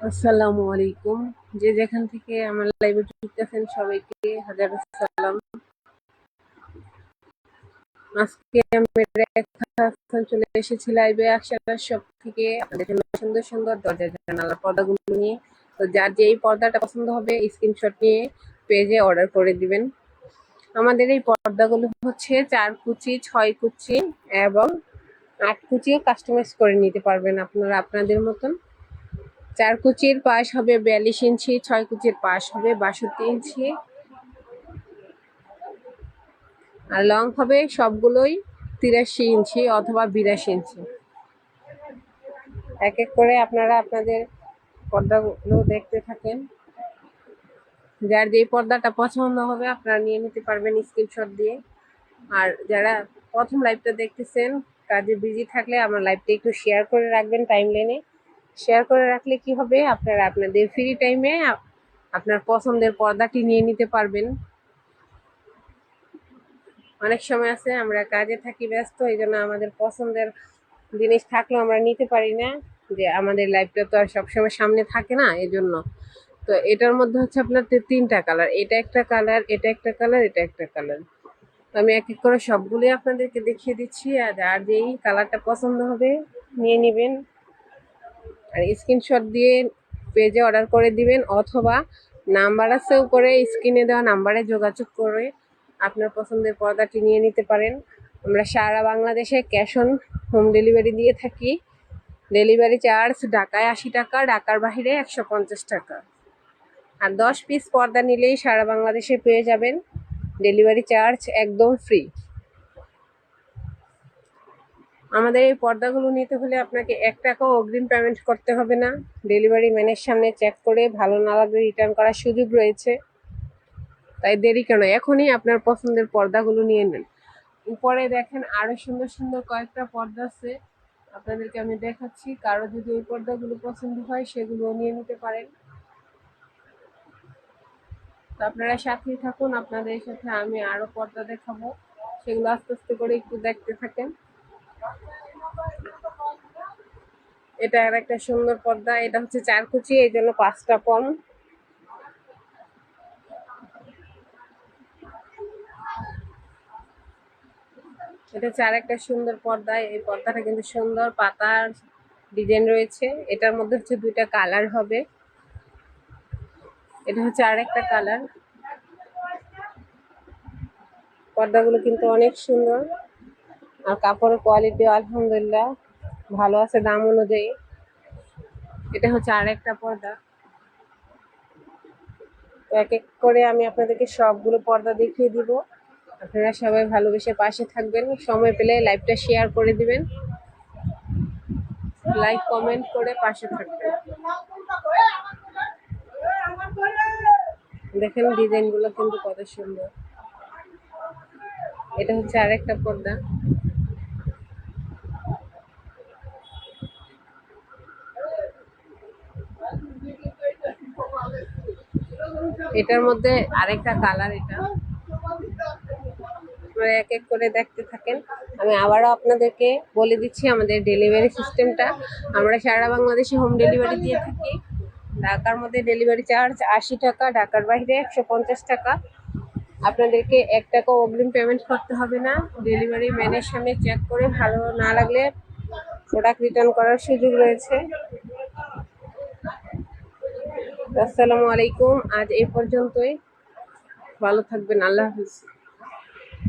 আসসালামু আলাইকুম। যে যেখান থেকে আমার লাইভে ঢুকতেছেন সবাইকে হাজার সালাম আজকে আমি চলে এসেছি লাইভে একসাথে সব থেকে সুন্দর সুন্দর দরজা জানালার পর্দাগুলো নিয়ে। তো যার যে এই পর্দাটা পছন্দ হবে স্ক্রিনশট নিয়ে পেজে অর্ডার করে দিবেন। আমাদের এই পর্দাগুলো হচ্ছে চার কুচি, ছয় কুচি এবং আট কুচিও কাস্টমাইজ করে নিতে পারবেন আপনারা আপনাদের মতন। চার কুচির পাশ হবে বিয়াল্লিশ ইঞ্চি, ছয় কুচির পাশ হবে বাষট্টি ইঞ্চি। আর লং হবে সবগুলোই তিরাশি ইঞ্চি অথবা বিরাশি ইঞ্চি। এক এক করে আপনারা আপনাদের পর্দাগুলো দেখতে থাকেন। যার যে পর্দাটা পছন্দ হবে আপনারা নিয়ে নিতে পারবেন স্ক্রিনশট দিয়ে। আর যারা প্রথম লাইভটা দেখতেছেন, কাজে বিজি থাকলে আমার লাইভটা একটু শেয়ার করে রাখবেন টাইম লেনে শেয়ার করে রাখলে কি হবে? আপনারা আপনাদের ফ্রি টাইমে আপনার পছন্দের পর্দাটি নিয়ে নিতে পারবেন। অনেক সময় আছে, আমরা কাজে থাকি ব্যস্ত, এই জন্য আমাদের পছন্দের জিনিস থাকলেও আমরা নিতে পারি না। যে আমাদের লাইফটা তো আর সবসময় সামনে থাকে না এই জন্য তো এটার মধ্যে হচ্ছে আপনার তিনটা কালার এটা একটা কালার এটা একটা কালার এটা একটা কালার তো আমি এক এক করে সবগুলোই আপনাদেরকে দেখিয়ে দিচ্ছি। আর আর যেই কালারটা পছন্দ হবে, নিয়ে নেবেন। আর স্ক্রিনশট দিয়ে পেজে অর্ডার করে দিবেন, অথবা নাম্বার আছে উপরে স্ক্রিনে দেওয়া নাম্বারে যোগাযোগ করে আপনার পছন্দের পর্দাটি নিয়ে নিতে পারেন। আমরা সারা বাংলাদেশে ক্যাশ অন হোম ডেলিভারি দিয়ে থাকি। ডেলিভারি চার্জ ঢাকায় আশি টাকা, ঢাকার বাহিরে একশো পঞ্চাশ টাকা। আর দশ পিস পর্দা নিলেই সারা বাংলাদেশে পেয়ে যাবেন। ডেলিভারি চার্জ একদম ফ্রি আমাদের এই পর্দাগুলো নিতে হলে আপনাকে এক টাকাও অগ্রিম পেমেন্ট করতে হবে না। ডেলিভারি ম্যানের সামনে চেক করে ভালো না লাগলে রিটার্ন করার সুযোগ রয়েছে। তাই দেরি কেন? এখনই আপনার পছন্দের পর্দাগুলো নিয়ে নেন। উপরে দেখেন আরও সুন্দর সুন্দর কয়েকটা পর্দা আছে। আপনাদেরকে আমি দেখাচ্ছি। কারও যদি ওই পর্দাগুলো পছন্দ হয় সেগুলো নিয়ে নিতে পারেন। তো আপনারা সাথেই থাকুন। আপনাদের সাথে আমি আরও পর্দা দেখাবো। সেগুলো আস্তে আস্তে করে একটু দেখতে থাকেন। এটা আর একটা সুন্দর পর্দা, এটা হচ্ছে চার কুচি এই জন্য পাঁচটা কম। এটা আর একটা সুন্দর পর্দা, এই পর্দাটা কিন্তু সুন্দর, পাতার ডিজাইন রয়েছে। এটার মধ্যে হচ্ছে দুইটা কালার হবে। এটা হচ্ছে আর একটা কালার। পর্দাগুলো কিন্তু অনেক সুন্দর। আর কাপড়ের কোয়ালিটি আলহামদুলিল্লাহ। ভালো আছে দাম অনুযায়ী। এটা হচ্ছে আর একটা পর্দা এক এক করে আমি আপনাদেরকে সবগুলো পর্দা দেখিয়ে দিব। আপনারা সবাই ভালোবেসে পাশে থাকবেন। সময় পেলে লাইভটা শেয়ার করে দিবেন। লাইক কমেন্ট করে পাশে থাকবেন। দেখেন ডিজাইনগুলো কিন্তু কত সুন্দর। এটা হচ্ছে আরেকটা পর্দা। এটার মধ্যে আরেকটা কালার এটা। এক এক করে দেখতে থাকেন। আমি আবারও আপনাদেরকে বলে দিচ্ছি আমাদের ডেলিভারি সিস্টেমটা আমরা সারা বাংলাদেশে হোম ডেলিভারি দিয়ে থাকি। ঢাকার মধ্যে ডেলিভারি চার্জ আশি টাকা, ঢাকার বাইরে একশো পঞ্চাশ টাকা। আপনাদেরকে এক টাকা অগ্রিম পেমেন্ট করতে হবে না। ডেলিভারি ম্যানের সামনে চেক করে, ভালো না লাগলে প্রোডাক্ট রিটার্ন করার সুযোগ রয়েছে। আসসালামু আলাইকুম। আজ এ পর্যন্তই। ভালো থাকবেন। আল্লাহ হাফিজ।